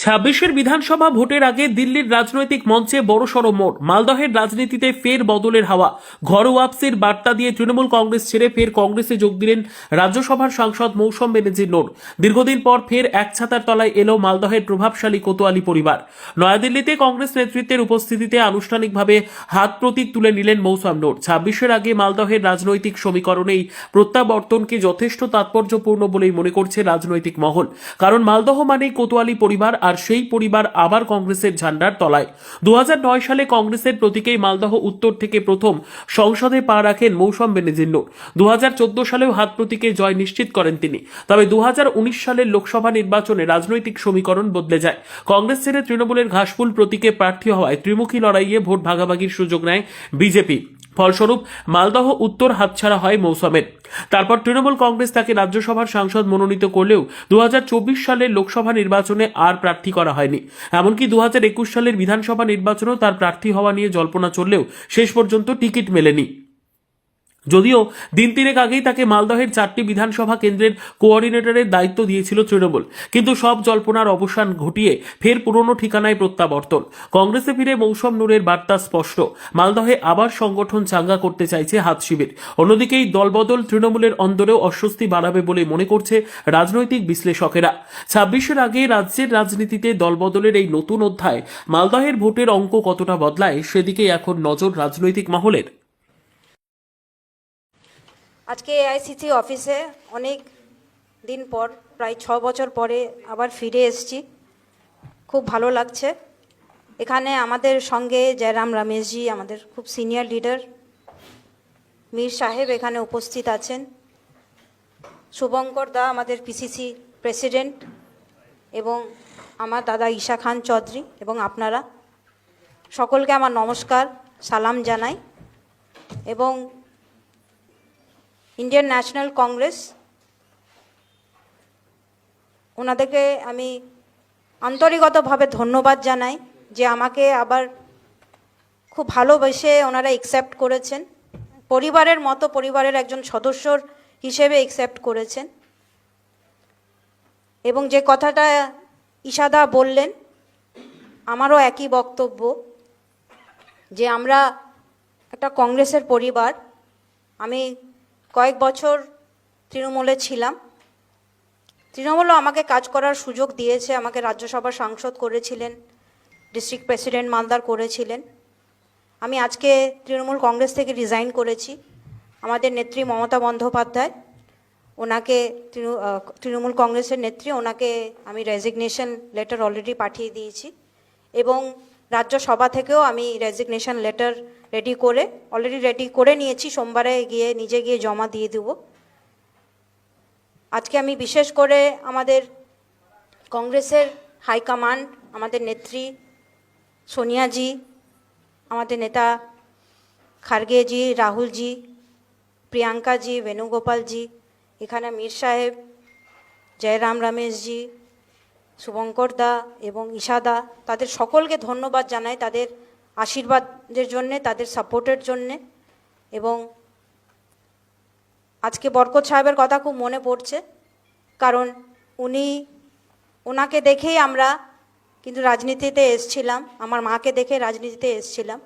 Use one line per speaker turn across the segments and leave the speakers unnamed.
ছাব্বিশের বিধানসভা ভোটের আগে দিল্লির রাজনৈতিক মঞ্চে বড়সড় মোড়। মালদহের রাজনীতিতে ফের বদলের হাওয়া। ঘরোয়াপসির বার্তা দিয়ে তৃণমূল কংগ্রেস ছেড়ে ফের কংগ্রেসে যোগ দিলেন রাজ্যসভার সাংসদ মৌসুম বেনেজির নোর দীর্ঘদিন পর ফের এক ছাতার তলায় এলো মালদহের প্রভাবশালী কোতোয়ালি পরিবার। নয়াদিল্লিতে কংগ্রেস নেতৃত্বের উপস্থিতিতে আনুষ্ঠানিকভাবে হাত প্রতীক তুলে নিলেন মৌসুম নোর ছাব্বিশের আগে মালদহের রাজনৈতিক সমীকরণেই প্রত্যাবর্তনকে যথেষ্ট তাৎপর্যপূর্ণ বলেই মনে করছে রাজনৈতিক মহল। কারণ মালদহ মানেই কোতোয়ালি পরিবার আর সেই পরিবার আবার কংগ্রেসের ঝান্ডার তলায়। দু সালে কংগ্রেসের প্রতীকেই মালদহ উত্তর থেকে প্রথম সংসদে পা রাখেন মৌসুম বেনেজিন্ন। দু সালেও হাত প্রতীকে জয় নিশ্চিত করেন তিনি। তবে দু হাজার উনিশ সালের লোকসভা নির্বাচনে রাজনৈতিক সমীকরণ বদলে যায়। কংগ্রেস ছেড়ে তৃণমূলের ঘাসফুল প্রতীকে প্রার্থী হওয়ায় ত্রিমুখী লড়াইয়ে ভোট ভাগাভাগির সুযোগ নেয় বিজেপি। ফলস্বরূপ মালদহ উত্তর হাতছাড়া হয় মৌসুমের। তারপর তৃণমূল কংগ্রেস তাকে রাজ্যসভার সাংসদ মনোনীত করলেও দু হাজার চব্বিশ সালের লোকসভা নির্বাচনে আর প্রার্থী করা হয়নি। এমনকি দু হাজার একুশ সালের বিধানসভা নির্বাচনেও তার প্রার্থী হওয়া নিয়ে জল্পনা চললেও শেষ পর্যন্ত টিকিট মেলেনি। যদিও দিন তিনেক আগেই তাকে মালদহের চারটি বিধানসভা কেন্দ্রের কোঅর্ডিনেটরের দায়িত্ব দিয়েছিল তৃণমূল। কিন্তু সব জল্পনার অবসান ঘটিয়ে ফের পুরনো ঠিকানায় প্রত্যাবর্তন। কংগ্রেসে ফিরে মৌসম নূরের বার্তা স্পষ্ট। মালদহে আবার সংগঠন চাঙ্গা করতে চাইছে হাত শিবির। অন্যদিকে এই দলবদল তৃণমূলের অন্দরেও অস্বস্তি বাড়াবে বলে মনে করছে রাজনৈতিক বিশ্লেষকেরা। ছাব্বিশের আগে রাজ্যের রাজনীতিতে দলবদলের এই নতুন অধ্যায় মালদহের ভোটের অঙ্ক কতটা বদলায় সেদিকেই এখন নজর রাজনৈতিক মহলের।
আজকে এআইসিসি অফিসে অনেক দিন পর, প্রায় ছ বছর পরে আবার ফিরে এসেছি। খুব ভালো লাগছে। এখানে আমাদের সঙ্গে জয়রাম রমেশজি, আমাদের খুব সিনিয়র লিডার মীর সাহেব এখানে উপস্থিত আছেন। শুভঙ্কর দা, আমাদের পিসিসি প্রেসিডেন্ট এবং আমার দাদা ঈশা খান চৌধুরী এবং আপনারা। সকলকে আমার নমস্কার, সালাম জানাই। এবং ইন্ডিয়ান ন্যাশনাল কংগ্রেস ওনাদেরকে আমি আন্তরিকতভাবে ধন্যবাদ জানাই যে আমাকে আবার খুব ভালোবেসে ওনারা একসেপ্ট করেছেন। পরিবারের মতো পরিবারের একজন সদস্যর হিসেবে একসেপ্ট করেছেন। এবং যে কথাটা ইশাদা বললেন, আমারও একই বক্তব্য যে আমরা একটা কংগ্রেসের পরিবার, আমি কয়েক বছর তৃণমূলে ছিলাম। তৃণমূলও আমাকে কাজ করার সুযোগ দিয়েছে, আমাকে রাজ্যসভার সাংসদ করেছিলেন, ডিস্ট্রিক্ট প্রেসিডেন্ট মালদার করেছিলেন। আমি আজকে তৃণমূল কংগ্রেস থেকে রিজাইন করেছি। আমাদের নেত্রী মমতা বন্দ্যোপাধ্যায়, ওনাকে তৃণমূল কংগ্রেসের নেত্রী, ওনাকে আমি রেজিগনেশন লেটার অলরেডি পাঠিয়ে দিয়েছি। এবং রাজ্যসভা থেকেও আমি রেজিগনেশন লেটার রেডি করে অলরেডি রেডি করে নিয়েছি, সোমবারে গিয়ে নিজে গিয়ে জমা দিয়ে দেব। আজকে আমি বিশেষ করে আমাদের কংগ্রেসের হাইকমান্ড আমাদের নেত্রী সোনিয়াজি আমাদের নেতা খার্গেজি রাহুলজি প্রিয়াঙ্কাজি বেণুগোপালজি এখানে মীর সাহেব, জয়রাম রমেশজি শুভঙ্কর দা এবং ঈশাদা তাদের সকলকে ধন্যবাদ জানাই তাদের আশীর্বাদের জন্যে, তাদের সাপোর্টের জন্যে। এবং আজকে বরকত সাহেবের কথা খুব মনে পড়ছে, কারণ উনি ওনাকে দেখেই আমরা কিন্তু রাজনীতিতে এসছিলাম, আমার মাকে দেখে রাজনীতিতে এসছিলাম।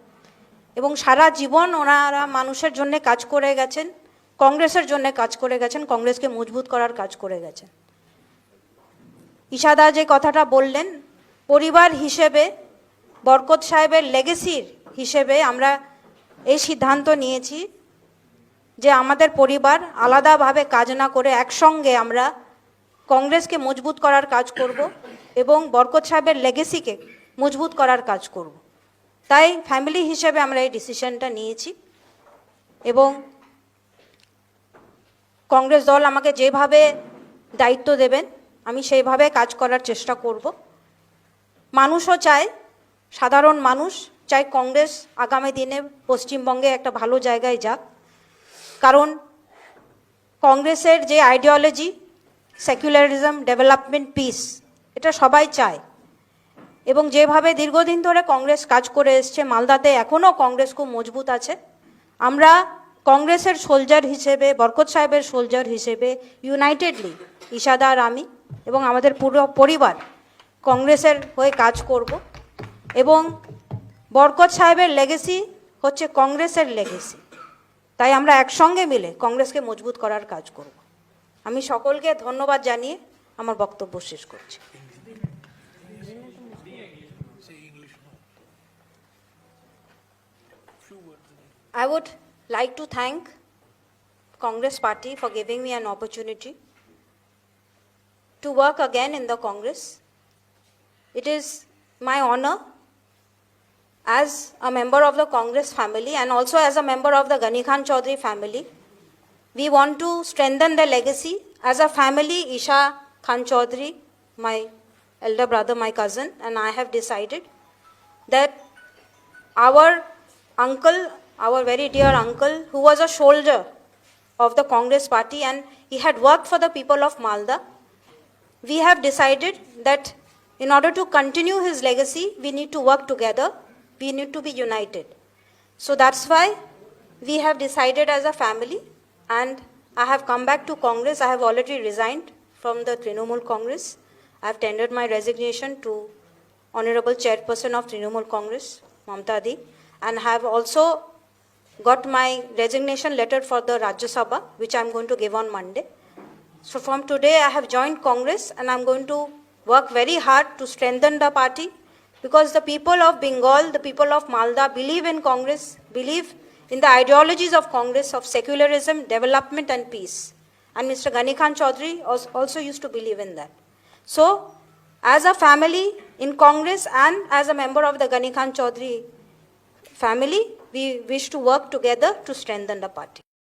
এবং সারা জীবন ওনারা মানুষের জন্য কাজ করে গেছেন, কংগ্রেসের জন্য কাজ করে গেছেন, কংগ্রেসকে মজবুত করার কাজ করে গেছেন। ইশাদা যে কথাটা বললেন, পরিবার হিসেবে, বরকত সাহেবের লেগেসির হিসেবে আমরা এই সিদ্ধান্ত নিয়েছি যে আমাদের পরিবার আলাদাভাবে কাজ না করে একসঙ্গে আমরা কংগ্রেসকে মজবুত করার কাজ করব এবং বরকত সাহেবের লেগেসিকে মজবুত করার কাজ করব। তাই ফ্যামিলি হিসেবে আমরা এই ডিসিশনটা নিয়েছি এবং কংগ্রেস দল আমাকে যেভাবে দায়িত্ব দেবেন আমি সেইভাবে কাজ করার চেষ্টা করব। মানুষও চায়, সাধারণ মানুষ চাই কংগ্রেস আগামী দিনে পশ্চিমবঙ্গে একটা ভালো জায়গায় যাক। কারণ কংগ্রেসের যে আইডিওলজি সেকুলারিজম ডেভেলপমেন্ট পিস এটা সবাই চায়। এবং যেভাবে দীর্ঘদিন ধরে কংগ্রেস কাজ করে এসছে, মালদাতে এখনও কংগ্রেস খুব মজবুত আছে। আমরা কংগ্রেসের সোলজার হিসেবে, বরকত সাহেবের সোলজার হিসেবে ইউনাইটেডলি ইশাদা আর আমি এবং আমাদের পুরো পরিবার কংগ্রেসের হয়ে কাজ করব। এবং বরকত সাহেবের লেগেসি হচ্ছে কংগ্রেসের লেগেসি তাই আমরা একসঙ্গে মিলে কংগ্রেসকে মজবুত করার কাজ করব। আমি সকলকে ধন্যবাদ জানিয়ে আমার বক্তব্য শেষ করছি। I would like to thank Congress party for giving me an opportunity to work again in the Congress. It is my honor as a member of the Congress family and also as a member of the Ghani Khan Chaudhary family. We want to strengthen the legacy as a family. Isha Khan Chaudhary, my elder brother, my cousin, and I have decided that our uncle, our very dear uncle, who was a soldier of the Congress party and he had worked for the people of Malda, we have decided that in order to continue his legacy, we need to work together, we need to be united. So that's why we have decided as a family, and I have come back to Congress. I have already resigned from the Trinamool Congress. I have tendered my resignation to Honorable Chairperson of Trinamool Congress, Mamta Di, and have also got my resignation letter for the Rajya Sabha, which I am going to give on Monday. So from today, I have joined Congress and I'm going to work very hard to strengthen the party because the people of Bengal, the people of Malda believe in Congress, believe in the ideologies of Congress of secularism, development, and peace. And Mr. Ghani Khan Chaudhary als- also used to believe in that. So, as a family in Congress and as a member of the Ghani Khan Chaudhary family, we wish to work together to strengthen the party.